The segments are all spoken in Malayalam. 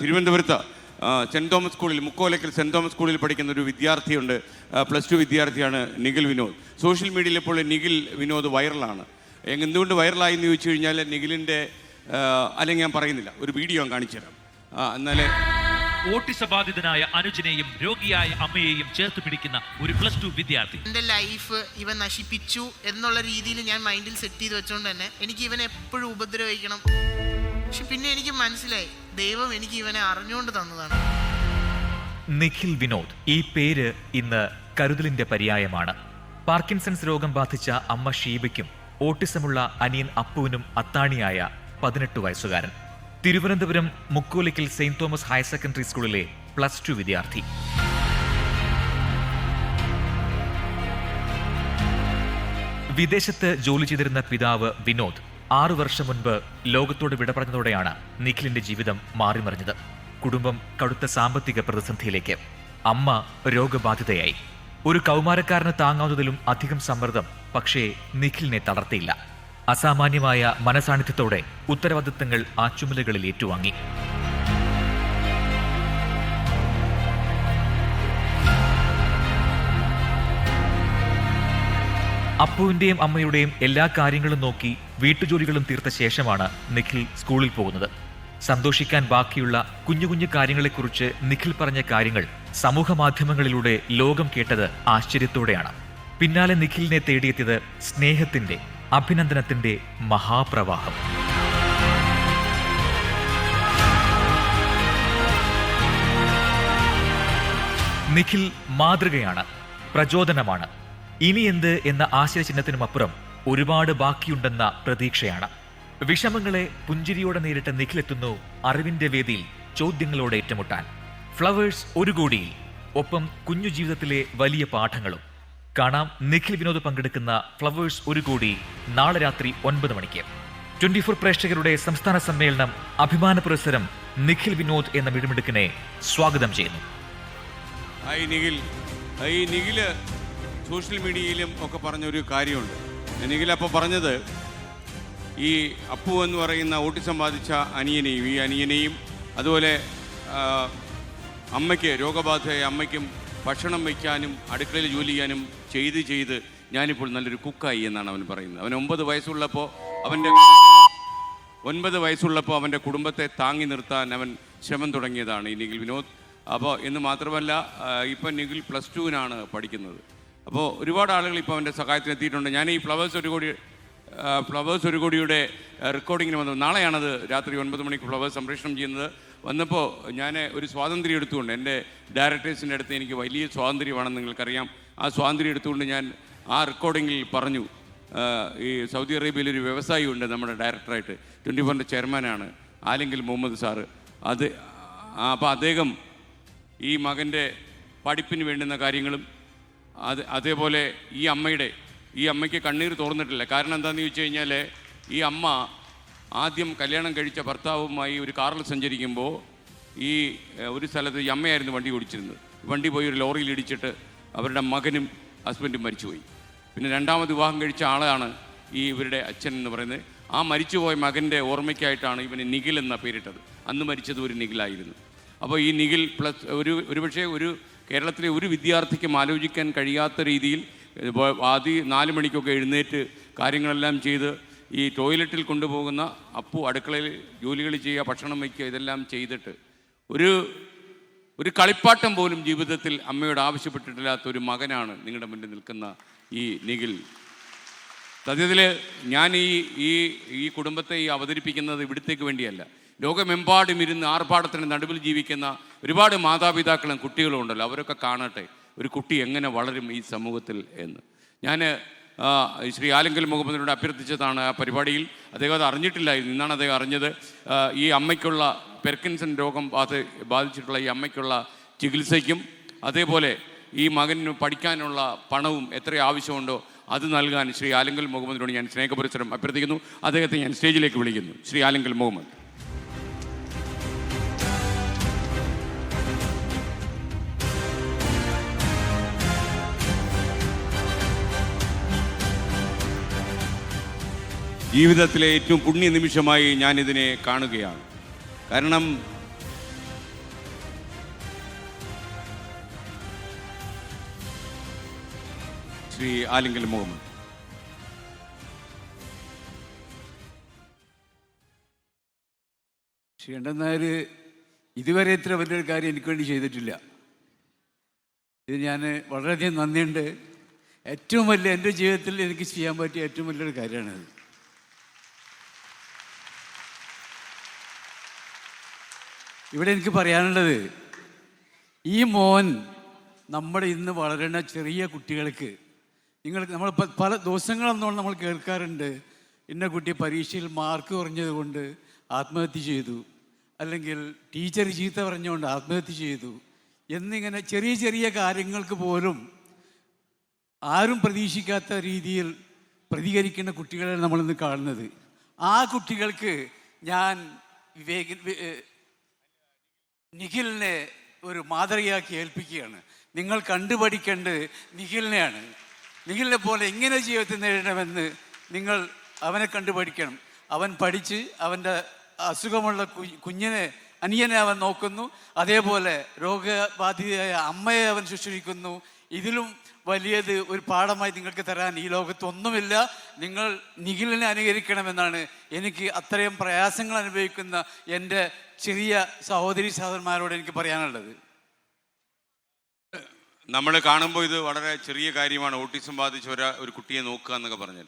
തിരുവനന്തപുരത്ത് സെന്റ് സെന്റ് തോമസ് സ്കൂളിൽ മുക്കോലക്കൽ സെന്റ് തോമസ് സ്കൂളിൽ പഠിക്കുന്ന ഒരു വിദ്യാർത്ഥിയുണ്ട്. പ്ലസ് ടു വിദ്യാർത്ഥിയാണ് നിഖിൽ വിനോദ്. സോഷ്യൽ മീഡിയയിൽ ഇപ്പോൾ നിഖിൽ വിനോദ് വൈറലാണ്. എന്തുകൊണ്ട് വൈറലായി എന്ന് ചോദിച്ചു കഴിഞ്ഞാൽ നിഖിലിന്റെ അല്ലെങ്കിൽ ഞാൻ പറയുന്നില്ല ഒരു വീഡിയോ ഞാൻ കാണിച്ചു തരാം. എന്നാലേ ഓട്ടിസ ബാധിതനായ അനുജനെയും രോഗിയായ അമ്മയെയും ചേർത്ത് പിടിക്കുന്ന ഒരു പ്ലസ് ടു വിദ്യാർത്ഥി. എന്റെ ലൈഫ് ഇവൻ നശിപ്പിച്ചു എന്നുള്ള രീതിയിൽ ഞാൻ മൈൻഡിൽ സെറ്റ് ചെയ്ത് വെച്ചുകൊണ്ട് തന്നെ എനിക്ക് ഇവനെ എപ്പോഴും ഉപദ്രവിക്കണം. പക്ഷെ പിന്നെ എനിക്ക് മനസ്സിലായി. ദൈവം എനിക്ക് ഇവനെ അറിഞ്ഞുകൊണ്ട് തന്നതാണ്. നിഖിൽ വിനോദ്. ഈ പേര് ഇന്ന് കരുതലിന്റെ പര്യായമാണ്. പാർക്കിൻസൺസ് രോഗം ബാധിച്ച അമ്മ ഷീബയ്ക്കും ഓട്ടിസമുള്ള അനിയൻ അപ്പുവിനും അത്താണിയായ പതിനെട്ട് വയസ്സുകാരൻ. Thiruvananthapuram Mukkolakkal saint Thomas higher secondary സ്കൂളിലെ പ്ലസ് ടു വിദ്യാർത്ഥി. വിദേശത്ത് ജോലി ചെയ്തിരുന്ന പിതാവ് വിനോദ്. ആറു വർഷം മുൻപ് ലോകത്തോട് വിട പറഞ്ഞതോടെയാണ് നിഖിലിന്റെ ജീവിതം മാറിമറിഞ്ഞത്. കുടുംബം കടുത്ത സാമ്പത്തിക പ്രതിസന്ധിയിലേക്ക്. അമ്മ രോഗബാധിതയായി. ഒരു കൗമാരക്കാരന് താങ്ങാവുന്നതിലും അധികം സമ്മർദ്ദം പക്ഷേ നിഖിലിനെ തളർത്തിയില്ല. അസാമാന്യമായ മനസാന്നിധ്യത്തോടെ ഉത്തരവാദിത്തങ്ങൾ ആ ചുമലുകളിൽ ഏറ്റുവാങ്ങി. അപ്പുവിന്റെയും അമ്മയുടെയും എല്ലാ കാര്യങ്ങളും നോക്കി വീട്ടുജോലികളും തീർത്ത ശേഷമാണ് നിഖിൽ സ്കൂളിൽ പോകുന്നത്. സന്തോഷിക്കാൻ ബാക്കിയുള്ള കുഞ്ഞു കുഞ്ഞു കാര്യങ്ങളെക്കുറിച്ച് നിഖിൽ പറഞ്ഞ കാര്യങ്ങൾ സമൂഹ മാധ്യമങ്ങളിലൂടെ ലോകം കേട്ടത് ആശ്ചര്യത്തോടെയാണ്. പിന്നാലെ നിഖിലിനെ തേടിയെത്തിയത് സ്നേഹത്തിന്റെ അഭിനന്ദനത്തിന്റെ മഹാപ്രവാഹം. നിഖിൽ മാതൃകയാണ് പ്രചോദനമാണ്. ഇനി എന്ത് എന്ന ആശയചിഹ്നത്തിനുമപ്പുറം ഒരുപാട് ബാക്കിയുണ്ടെന്ന പ്രതീക്ഷയാണ്. വിഷമങ്ങളെ പുഞ്ചിരിയോടെ നേരിട്ട് നിഖിലെത്തുന്നു അറിവിന്റെ വേദിയിൽ ചോദ്യങ്ങളോടെ ഏറ്റുമുട്ടാൻ. ഫ്ലവേഴ്സ് ഒരു കോടിയിൽ ഒപ്പം കുഞ്ഞു ജീവിതത്തിലെ വലിയ പാഠങ്ങളും. കാണാം നിഖിൽ വിനോദ് പങ്കെടുക്കുന്ന ഫ്ലവേഴ്സ് ഒരു കോടി നാളെ രാത്രി ഒൻപത് മണിക്ക്. ട്വന്റി ഫോർ പ്രേക്ഷകരുടെ സംസ്ഥാന സമ്മേളനം അഭിമാന പുരസ്സരം നിഖിൽ വിനോദ് എന്ന മിടുമിടുക്കിനെ സ്വാഗതം ചെയ്യുന്നു. സോഷ്യൽ മീഡിയയിലും ഒക്കെ പറഞ്ഞൊരു കാര്യമുണ്ട്. നിഖിൽ അപ്പോൾ പറഞ്ഞത് ഈ അപ്പു എന്ന് പറയുന്ന ഓട്ടിസം ബാധിച്ച അനിയനെയും ഈ അനിയനെയും അതുപോലെ അമ്മയ്ക്ക് രോഗബാധയായ അമ്മയ്ക്കും ഭക്ഷണം വയ്ക്കാനും അടുക്കളയിൽ ജോലി ചെയ്യാനും ചെയ്ത് ചെയ്ത് ഞാനിപ്പോൾ നല്ലൊരു കുക്കായി എന്നാണ് അവൻ പറയുന്നത്. അവൻ ഒമ്പത് വയസ്സുള്ളപ്പോൾ അവന്റെ ഒൻപത് വയസ്സുള്ളപ്പോൾ അവന്റെ കുടുംബത്തെ താങ്ങി നിർത്താൻ അവൻ ശ്രമം തുടങ്ങിയതാണ് ഈ നിഖിൽ വിനോദ്. അപ്പോൾ എന്ന് മാത്രമല്ല ഇപ്പം നിഖിൽ പ്ലസ് ടുവിനാണ് പഠിക്കുന്നത്. അപ്പോൾ ഒരുപാട് ആളുകൾ ഇപ്പോൾ അവന്റെ സഹായത്തിന് എത്തിയിട്ടുണ്ട്. ഞാൻ ഈ ഫ്ലവേഴ്സ് ഒരു കോടി ഫ്ലവേഴ്സ് ഒരു കോടിയുടെ റെക്കോർഡിങ്ങിന് വന്നു. നാളെയാണത് രാത്രി ഒൻപത് മണിക്ക് ഫ്ലവേഴ്സ് സംപ്രേഷണം ചെയ്യുന്നത്. വന്നപ്പോൾ ഞാൻ ഒരു സ്വാതന്ത്ര്യം എടുത്തുകൊണ്ട് എന്റെ ഡയറക്ടേഴ്സിന്റെ അടുത്ത് എനിക്ക് വലിയ സ്വാതന്ത്ര്യമാണെന്ന് നിങ്ങൾക്കറിയാം. ആ സ്വാതന്ത്ര്യം എടുത്തുകൊണ്ട് ഞാൻ ആ റെക്കോർഡിങ്ങിൽ പറഞ്ഞു ഈ സൗദി അറേബ്യയിൽ ഒരു വ്യവസായി ഉണ്ട് നമ്മുടെ ഡയറക്ടറായിട്ട്. ട്വന്റി ഫോറിന്റെ ചെയർമാനാണ് ആലെങ്കിൽ മുഹമ്മദ് സാറ് അത് അപ്പോൾ അദ്ദേഹം ഈ മകന്റെ പഠിപ്പിന് വേണ്ടുന്ന കാര്യങ്ങളും അത് അതേപോലെ ഈ അമ്മയുടെ ഈ അമ്മയ്ക്ക് കണ്ണീർ തോർന്നിട്ടില്ല. കാരണം എന്താണെന്ന് ചോദിച്ചു കഴിഞ്ഞാൽ ഈ അമ്മ ആദ്യം കല്യാണം കഴിച്ച ഭർത്താവുമായി ഒരു കാറിൽ സഞ്ചരിക്കുമ്പോൾ ഈ ഒരു സ്ഥലത്ത് ഈ അമ്മയായിരുന്നു വണ്ടി ഓടിച്ചിരുന്നത്. വണ്ടി പോയി ഒരു ലോറിയിൽ ഇടിച്ചിട്ട് അവരുടെ മകനും ഹസ്ബൻഡും മരിച്ചുപോയി. പിന്നെ രണ്ടാമത് വിവാഹം കഴിച്ച ആളാണ് ഈ ഇവരുടെ അച്ഛൻ എന്ന് പറയുന്നത്. ആ മരിച്ചുപോയ മകന്റെ ഓർമ്മയ്ക്കായിട്ടാണ് ഇവന് നിഖിൽ എന്ന പേരിട്ടത്. അന്ന് മരിച്ചത് ഒരു നിഖിലായിരുന്നു. അപ്പോൾ ഈ നിഖിൽ പ്ലസ് ഒരു ഒരുപക്ഷെ ഒരു കേരളത്തിലെ ഒരു വിദ്യാർത്ഥിക്കും ആലോചിക്കാൻ കഴിയാത്ത രീതിയിൽ ആദ്യ നാല് മണിക്കൊക്കെ എഴുന്നേറ്റ് കാര്യങ്ങളെല്ലാം ചെയ്ത് ഈ ടോയ്ലറ്റിൽ കൊണ്ടുപോകുന്ന അപ്പു അടുക്കളയിൽ ജോലികൾ ചെയ്യുക ഭക്ഷണം വയ്ക്കുക ഇതെല്ലാം ചെയ്തിട്ട് ഒരു ഒരു കളിപ്പാട്ടം പോലും ജീവിതത്തിൽ അമ്മയോട് ആവശ്യപ്പെട്ടിട്ടില്ലാത്ത ഒരു മകനാണ് നിങ്ങളുടെ മുന്നിൽ നിൽക്കുന്ന ഈ നിഖിൽ. സത്യത്തിൽ ഞാൻ ഈ ഈ ഈ കുടുംബത്തെ ഈ അവതരിപ്പിക്കുന്നത് ഇവിടത്തേക്ക് വേണ്ടിയല്ല. ലോകമെമ്പാടും ഇരുന്ന് ആർഭാടത്തിന് നടുവിൽ ജീവിക്കുന്ന ഒരുപാട് മാതാപിതാക്കളും കുട്ടികളും ഉണ്ടല്ലോ. അവരൊക്കെ കാണട്ടെ ഒരു കുട്ടി എങ്ങനെ വളരും ഈ സമൂഹത്തിൽ എന്ന്. ഞാൻ ശ്രീ ആലങ്കൽ മുഹമ്മദിനോട് അഭ്യർത്ഥിച്ചതാണ് ആ പരിപാടിയിൽ. അദ്ദേഹം അത് അറിഞ്ഞിട്ടില്ലായിരുന്നു. ഇന്നാണ് അദ്ദേഹം അറിഞ്ഞത്. ഈ അമ്മയ്ക്കുള്ള പെർക്കിൻസൺ രോഗം ബാധ ബാധിച്ചിട്ടുള്ള ഈ അമ്മയ്ക്കുള്ള ചികിത്സയ്ക്കും അതേപോലെ ഈ മകന് പഠിക്കാനുള്ള പണവും എത്ര ആവശ്യമുണ്ടോ അത് നൽകാൻ ശ്രീ ആലങ്കൽ മുഹമ്മദിനോട് ഞാൻ സ്നേഹപുരസരം അഭ്യർത്ഥിക്കുന്നു. അദ്ദേഹത്തെ ഞാൻ സ്റ്റേജിലേക്ക് വിളിക്കുന്നു. ശ്രീ ആലങ്കൽ മുഹമ്മദ്. ജീവിതത്തിലെ ഏറ്റവും പുണ്യ നിമിഷമായി ഞാൻ ഇതിനെ കാണുകയാണ്. കാരണം ശ്രീ ആലിംഗൽ മുഹമ്മദ്. ശ്രീ എണ്ണൻ ഇതുവരെ ഇത്ര വലിയൊരു കാര്യം എനിക്ക് വേണ്ടി ചെയ്തിട്ടില്ല. ഇത് ഞാൻ വളരെയധികം നന്ദിയുണ്ട്. ഏറ്റവും വലിയ എന്റെ ജീവിതത്തിൽ എനിക്ക് ചെയ്യാൻ പറ്റിയ ഏറ്റവും വലിയൊരു കാര്യമാണിത്. ഇവിടെ എനിക്ക് പറയാനുള്ളത് ഈ മോൻ നമ്മുടെ ഇന്ന് വളരുന്ന ചെറിയ കുട്ടികൾക്ക് നിങ്ങൾക്ക് നമ്മൾ പല ദിവസങ്ങളൊന്നും നമ്മൾ കേൾക്കാറുണ്ട് ഇന്ന കുട്ടി പരീക്ഷയിൽ മാർക്ക് കുറഞ്ഞതുകൊണ്ട് ആത്മഹത്യ ചെയ്തു അല്ലെങ്കിൽ ടീച്ചർ ചീത്ത പറഞ്ഞുകൊണ്ട് ആത്മഹത്യ ചെയ്തു എന്നിങ്ങനെ ചെറിയ ചെറിയ കാര്യങ്ങൾക്ക് പോലും ആരും പ്രതീക്ഷിക്കാത്ത രീതിയിൽ പ്രതികരിക്കുന്ന കുട്ടികളെ നമ്മളിന്ന് കാണുന്നത്. ആ കുട്ടികൾക്ക് ഞാൻ വിവേക നിഖിലിനെ ഒരു മാതൃകയാക്കി ഏൽപ്പിക്കുകയാണ്. നിങ്ങൾ കണ്ടുപഠിക്കേണ്ടത് നിഖിലിനെയാണ്. നിഖിലിനെ പോലെ എങ്ങനെ ജീവിതത്തിൽ നേരിടണമെന്ന് നിങ്ങൾ അവനെ കണ്ടുപഠിക്കണം. അവൻ പഠിച്ച് അവന്റെ അസുഖമുള്ള കുഞ്ഞിനെ അനിയനെ അവൻ നോക്കുന്നു. അതേപോലെ രോഗബാധിതയായ അമ്മയെ അവൻ ശുശ്രൂഷിക്കുന്നു. ഇതിലും വലിയത് ഒരു പാഠമായി നിങ്ങൾക്ക് തരാൻ ഈ ലോകത്ത് ഒന്നുമില്ല നിങ്ങൾ നിഖിലിനെ അനുകരിക്കണമെന്നാണ് എനിക്ക് അത്രയും പ്രയാസങ്ങൾ അനുഭവിക്കുന്ന എന്റെ ചെറിയ സഹോദരി സഹോദരന്മാരോട് എനിക്ക് പറയാനുള്ളത്. നമ്മൾ കാണുമ്പോൾ ഇത് വളരെ ചെറിയ കാര്യമാണ്. ഓട്ടിസം ബാധിച്ച ഒരാ ഒരു കുട്ടിയെ നോക്കുക എന്നൊക്കെ പറഞ്ഞാൽ.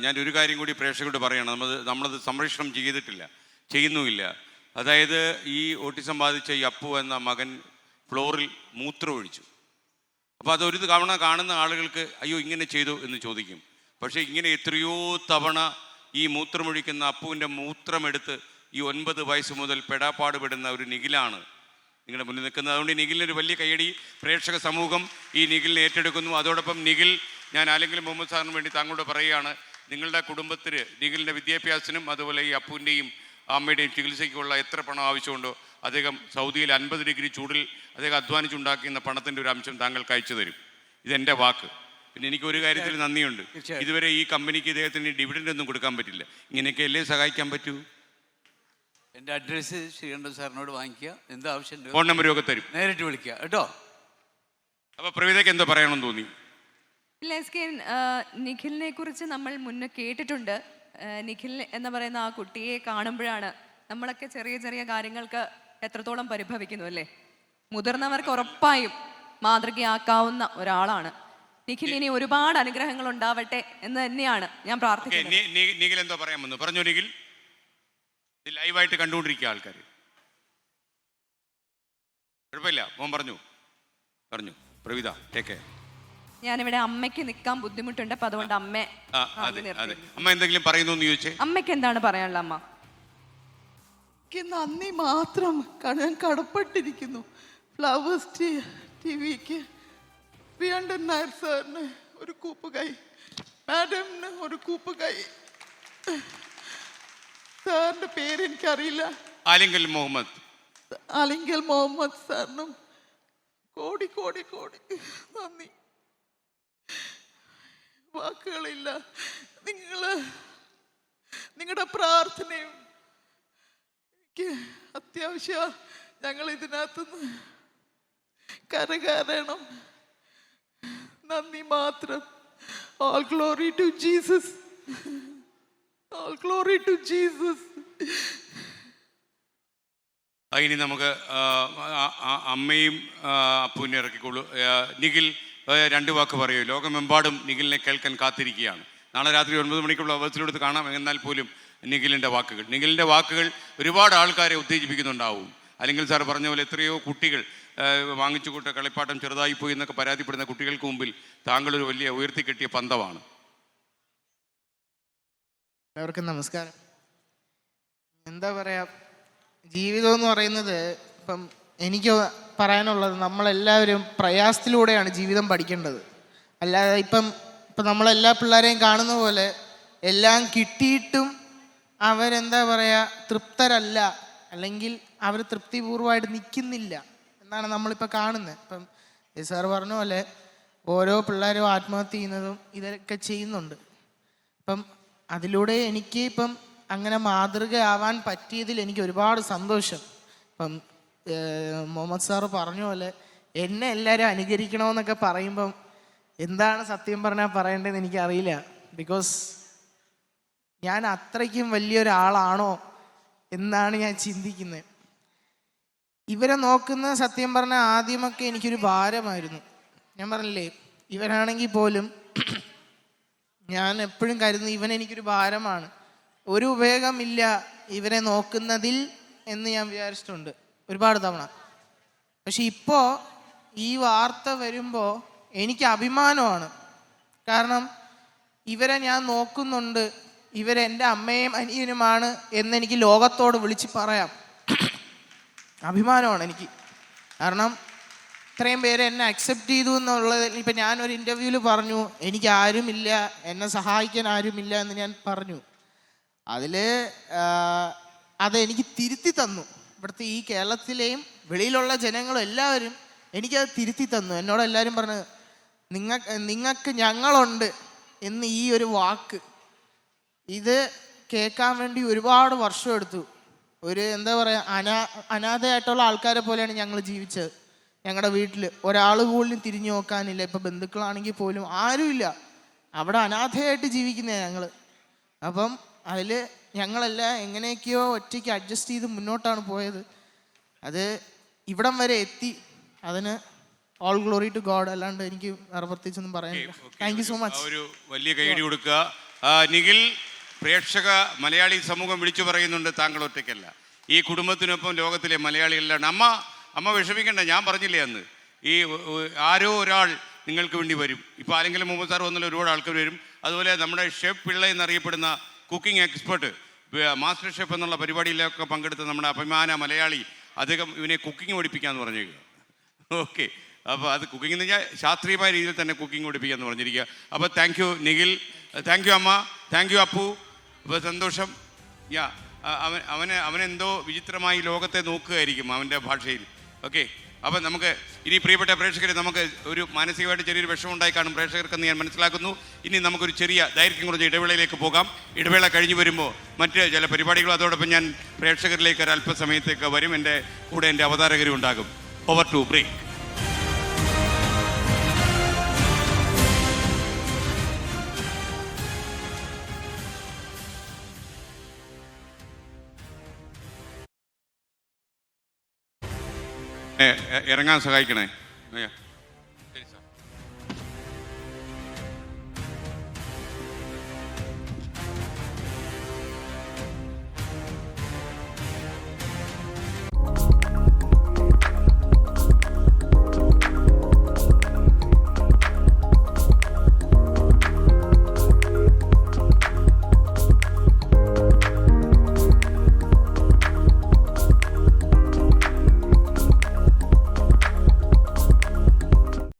ഞാൻ ഒരു കാര്യം കൂടി പ്രേക്ഷകരോട് പറയണം. നമ്മൾ നമ്മളത് സംരക്ഷണം ചെയ്തിട്ടില്ല ചെയ്യുന്നുമില്ല. അതായത് ഈ ഓട്ടിസം ബാധിച്ച ഈ അപ്പു എന്ന മകൻ ഫ്ലോറിൽ മൂത്രം ഒഴിച്ചു അപ്പോൾ അതൊരു തവണ കാണുന്ന ആളുകൾക്ക് അയ്യോ ഇങ്ങനെ ചെയ്തു എന്ന് ചോദിക്കും. പക്ഷേ ഇങ്ങനെ എത്രയോ തവണ ഈ മൂത്രമൊഴിക്കുന്ന അപ്പുവിന്റെ മൂത്രമെടുത്ത് ഈ ഒൻപത് വയസ്സ് മുതൽ പെടാപ്പാട് പെടുന്ന ഒരു നിഖിലാണ് നിങ്ങളുടെ മുന്നിൽ നിൽക്കുന്നത്. അതുകൊണ്ട് ഈ നിഖിലിന് ഒരു വലിയ കൈയടി പ്രേക്ഷക സമൂഹം ഈ നിഖിലിനെ ഏറ്റെടുക്കുന്നു. അതോടൊപ്പം നിഖിൽ ഞാൻ അല്ലെങ്കിൽ മുഹമ്മദ് സാറിന് വേണ്ടി താങ്കളോട് പറയുകയാണ് നിങ്ങളുടെ കുടുംബത്തിന് നിഖിലിന്റെ വിദ്യാഭ്യാസത്തിനും അതുപോലെ ഈ അപ്പുവിന്റെയും അമ്മയുടെയും ചികിത്സയ്ക്കുള്ള എത്ര പണം ആവശ്യമുണ്ടോ അദ്ദേഹം സൗദിയിൽ അൻപത് ഡിഗ്രി ചൂടിൽ അദ്ദേഹം അധ്വാനിച്ചുണ്ടാക്കുന്ന പണത്തിന്റെ ഒരു അംശം താങ്കൾക്ക് അയച്ചു തരും. ഇതെന്റെ വാക്ക്. പിന്നെ എനിക്ക് ഒരു കാര്യത്തിൽ നന്ദിയുണ്ട്. ഇതുവരെ ഈ കമ്പനിക്ക് ഇദ്ദേഹത്തിന് ഡിവിഡൻഡ് ഒന്നും കൊടുക്കാൻ പറ്റില്ല. ഇങ്ങനെയൊക്കെ അല്ലേ സഹായിക്കാൻ പറ്റൂ? എന്റെ അഡ്രസ്സ് ശ്രീകണ്ഠൻ സാറിനോട് വാങ്ങിക്കുക. എന്ത് ആവശ്യം ഫോൺ നമ്പർ ഒക്കെ തരും. നേരിട്ട് വിളിക്കുക. കേട്ടോ? അപ്പോൾ പ്രവീതയ്ക്ക് എന്തോ പറയണമെന്ന് തോന്നി? ലെസ്കിൻ നിഖിലിനെ കുറിച്ച് നമ്മൾ മുന്നേ കേട്ടിട്ടുണ്ട്. നിഖിൽ എന്ന് പറയുന്ന ആ കുട്ടിയെ കാണുമ്പോഴാണ് നമ്മളൊക്കെ ചെറിയ ചെറിയ കാര്യങ്ങൾക്ക് എത്രത്തോളം പരിഭവിക്കുന്നു അല്ലേ? മുതിർന്നവർക്ക് ഉറപ്പായും മാതൃകയാക്കാവുന്ന ഒരാളാണ്. നിഖിൽ ഇനി ഒരുപാട് അനുഗ്രഹങ്ങൾ ഉണ്ടാവട്ടെ എന്ന് തന്നെയാണ് ഞാൻ പ്രാർത്ഥിക്കുന്നത്. നിഖിൽ എന്തോ പറയാൻ വന്നു? പറഞ്ഞു നിഖിൽ? ലൈവായിട്ട് കണ്ടുകൊണ്ടിരിക്കുക ആൾക്കാർ കുഴപ്പമില്ല. മോൻ പറഞ്ഞു. പറഞ്ഞു. പ്രവിത ടേക്ക് ഞാനിവിടെ അമ്മയ്ക്ക് നിൽക്കാൻ ബുദ്ധിമുട്ടുണ്ട് അപ്പൊ അതുകൊണ്ട് അമ്മ ആ അതെ അതെ. അമ്മ എന്തെങ്കിലും പറയുന്നു എന്ന് ചോദിച്ചേ? അമ്മയ്ക്ക് എന്താണ് പറയാനുള്ള അമ്മ? എനിക്ക് നന്ദി മാത്രം. ക- ഞാൻ കടപ്പെട്ടിരിക്കുന്നു. ഫ്ലവേഴ്സ് ടി ടി വിക്ക് പ്രിയണ്ടൻ നായർ സാറിന് ഒരു കൂപ്പ് കൈ മാഡമിന് ഒരു കൂപ്പ് കൈ സാറിന്റെ പേര് എനിക്കറിയില്ല. ആലിങ്കൽ മുഹമ്മദ്. അലിങ്കൽ മുഹമ്മദ് സാറിനും കോടി കോടി കോടി നന്ദി. വാക്കുകളില്ല. നിങ്ങൾ നിങ്ങളുടെ പ്രാർത്ഥനയും എനിക്ക് അത്യാവശ്യം ഞങ്ങൾ ഇതിനകത്തുനിന്ന് കരകയറണം. നന്ദി മാത്രം. All glory to Jesus all glory to Jesus ഇനി നമുക്ക് അമ്മയും അപ്പൂനെ അപ്പുവിനെ ഇറക്കിക്കോളൂ നിഖിൽ രണ്ട് വാക്ക് പറയൂ. ലോകമെമ്പാടും നിഖിലിനെ കേൾക്കാൻ കാത്തിരിക്കുകയാണ്. നാളെ രാത്രി ഒൻപത് മണിക്കുള്ള അവസരമെടുത്ത് കാണാം. എന്നാൽ പോലും നിഖിലിന്റെ വാക്കുകൾ. നിഖിലിന്റെ വാക്കുകൾ ഒരുപാട് ആൾക്കാരെ ഉത്തേജിപ്പിക്കുന്നുണ്ടാവും. അല്ലെങ്കിൽ സാർ പറഞ്ഞ പോലെ എത്രയോ കുട്ടികൾ വാങ്ങിച്ചു കൂട്ട കളിപ്പാട്ടം ചെറുതായി പോയി എന്നൊക്കെ പരാതിപ്പെടുന്ന കുട്ടികൾക്ക് മുമ്പിൽ താങ്കൾ ഒരു വലിയ ഉയർത്തി കെട്ടിയ പന്തമാണ്. എല്ലാവർക്കും നമസ്കാരം. എന്താ പറയാ ജീവിതം എന്ന് പറയുന്നത് ഇപ്പം എനിക്ക് പറയാനുള്ളത് നമ്മളെല്ലാവരും പ്രയാസത്തിലൂടെയാണ് ജീവിതം പഠിക്കേണ്ടത്. അല്ലാതെ ഇപ്പം ഇപ്പം നമ്മളെല്ലാ പിള്ളേരെയും കാണുന്ന പോലെ എല്ലാം കിട്ടിയിട്ടും അവരെന്താ പറയുക തൃപ്തരല്ല. അല്ലെങ്കിൽ അവർ തൃപ്തിപൂർവമായിട്ട് നിൽക്കുന്നില്ല എന്നാണ് നമ്മളിപ്പോൾ കാണുന്നത്. ഇപ്പം സാർ പറഞ്ഞ പോലെ ഓരോ പിള്ളേരും ആത്മഹത്യ ചെയ്യുന്നതും ഇതൊക്കെ ചെയ്യുന്നുണ്ട്. ഇപ്പം അതിലൂടെ എനിക്ക് ഇപ്പം അങ്ങനെ മാതൃകയാവാൻ പറ്റിയതിൽ എനിക്ക് ഒരുപാട് സന്തോഷം. ഇപ്പം മുഹമ്മദ് സാറ് പറഞ്ഞ പോലെ എന്നെ എല്ലാവരും അനുകരിക്കണമെന്നൊക്കെ പറയുമ്പം എന്താണ് സത്യം പറഞ്ഞാൽ പറയേണ്ടതെന്ന് എനിക്കറിയില്ല. ബിക്കോസ് ഞാൻ അത്രയ്ക്കും വലിയൊരാളാണോ എന്നാണ് ഞാൻ ചിന്തിക്കുന്നത് ഇവരെ നോക്കുന്ന സത്യം പറഞ്ഞാൽ ആദ്യമൊക്കെ എനിക്കൊരു ഭാരമായിരുന്നു. ഞാൻ പറഞ്ഞില്ലേ ഇവരാണെങ്കിൽ പോലും ഞാൻ എപ്പോഴും കരുതുന്നു ഇവൻ എനിക്കൊരു ഭാരമാണ്. ഒരു ഉപയോഗമില്ല ഇവരെ നോക്കുന്നതിൽ എന്ന് ഞാൻ വിചാരിച്ചിട്ടുണ്ട്. ഒരുപാട് തവണ. പക്ഷെ ഇപ്പോൾ ഈ വാർത്ത വരുമ്പോൾ എനിക്ക് അഭിമാനമാണ്. കാരണം ഇവരെ ഞാൻ നോക്കുന്നുണ്ട്. ഇവരെന്റെ അമ്മയും അനിയനുമാണ് എന്നെനിക്ക് ലോകത്തോട് വിളിച്ച് പറയാം. അഭിമാനമാണ് എനിക്ക്. കാരണം ഇത്രയും പേര് എന്നെ അക്സെപ്റ്റ് ചെയ്തു എന്നുള്ളത് ഇപ്പം ഒരു ഇന്റർവ്യൂവിൽ പറഞ്ഞു. എനിക്ക് ആരുമില്ല. എന്നെ സഹായിക്കാൻ ആരുമില്ല എന്ന് ഞാൻ പറഞ്ഞു. അതിൽ അതെനിക്ക് തിരുത്തി തന്നു. ഇവിടുത്തെ ഈ കേരളത്തിലെയും വെളിയിലുള്ള ജനങ്ങളും എല്ലാവരും എനിക്കത് തിരുത്തി തന്നു. എന്നോട് എല്ലാവരും പറഞ്ഞു നിങ്ങ നിങ്ങൾക്ക് ഞങ്ങളുണ്ട് എന്ന് ഈ ഒരു വാക്ക്. ഇത് കേൾക്കാൻ വേണ്ടി ഒരുപാട് വർഷം എടുത്തു. ഒരു എന്താ പറയുക അനാ അനാഥയായിട്ടുള്ള ആൾക്കാരെ പോലെയാണ് ഞങ്ങൾ ജീവിച്ചത്. ഞങ്ങളുടെ വീട്ടിൽ ഒരാൾ പോലും തിരിഞ്ഞു നോക്കാനില്ല. ഇപ്പം ബന്ധുക്കളാണെങ്കിൽ പോലും ആരുമില്ല. അവിടെ അനാഥയായിട്ട് ജീവിക്കുന്ന ഞങ്ങൾ അപ്പം അതിൽ ഞങ്ങളെല്ലാം എങ്ങനെയൊക്കെയോ ഒറ്റയ്ക്ക് അഡ്ജസ്റ്റ് ചെയ്ത് മുന്നോട്ടാണ് പോയത്. അത് ഇവിടം വരെ എത്തി. അതിന് ഓൾ ഗ്ലോറി ടു ഗോഡ് അല്ലാണ്ട് എനിക്ക് വേറെ പ്രത്യേകിച്ചൊന്നും പറയാനില്ല. താങ്ക് യു സോ മച്ച് ഒരു വലിയ കൈയടി കൊടുക്കുക. നിഖിൽ പ്രേക്ഷക മലയാളി സമൂഹം വിളിച്ചു പറയുന്നുണ്ട് താങ്കൾ ഒറ്റയ്ക്കല്ല. ഈ കുടുംബത്തിനൊപ്പം ലോകത്തിലെ മലയാളികളിലാണ് അമ്മ അമ്മ വിഷമിക്കണ്ട ഞാൻ പറഞ്ഞില്ലേ അന്ന്? ഈ ആരോ ഒരാൾ നിങ്ങൾക്ക് വേണ്ടി വരും. ഇപ്പോൾ ആരെങ്കിലും മുമ്പ് സാർ വന്നാൽ ഒരുപാട് ആൾക്കാർ വരും. അതുപോലെ നമ്മുടെ ഷെഫ് പിള്ള എന്നറിയപ്പെടുന്ന കുക്കിംഗ് എക്സ്പെർട്ട് മാസ്റ്റർ ഷെഫ് എന്നുള്ള പരിപാടിയിലൊക്കെ പങ്കെടുത്ത നമ്മുടെ അഭിമാന മലയാളി അദ്ദേഹം ഇവനെ കുക്കിംഗ് പഠിപ്പിക്കാമെന്ന് പറഞ്ഞേക്കുക ഓക്കെ. അപ്പോൾ അത് കുക്കിംഗ് എന്ന് വെച്ചാൽ ശാസ്ത്രീയമായ രീതിയിൽ തന്നെ കുക്കിംഗ് പഠിപ്പിക്കാമെന്ന് പറഞ്ഞിരിക്കുക. അപ്പോൾ thank you Nikhil. Thank you അമ്മ. Thank you Appu. അപ്പോൾ സന്തോഷം. യാ അവൻ അവന് അവനെന്തോ വിചിത്രമായി ലോകത്തെ നോക്കുകയായിരിക്കും അവന്റെ ഭാഷയിൽ. ഓക്കെ അപ്പം നമുക്ക് ഇനി പ്രിയപ്പെട്ട പ്രേക്ഷകരെ നമുക്ക് ഒരു മാനസികമായിട്ട് ചെറിയൊരു വിഷമം ഉണ്ടായി കാണും പ്രേക്ഷകർക്കെന്ന് ഞാൻ മനസ്സിലാക്കുന്നു. ഇനി നമുക്കൊരു ചെറിയ ദൈർഘ്യം കുറഞ്ഞ ഇടവേളയിലേക്ക് പോകാം. ഇടവേള കഴിഞ്ഞ് വരുമ്പോൾ മറ്റ് ചില പരിപാടികളും അതോടൊപ്പം ഞാൻ പ്രേക്ഷകരിലേക്ക് ഒരു അല്പസമയത്തേക്ക് വരും. എന്റെ കൂടെ എന്റെ അവതാരകരും ഉണ്ടാകും. ഓവർ ടു ബ്രേക്ക് ഇറങ്ങാൻ സഹായിക്കണേ.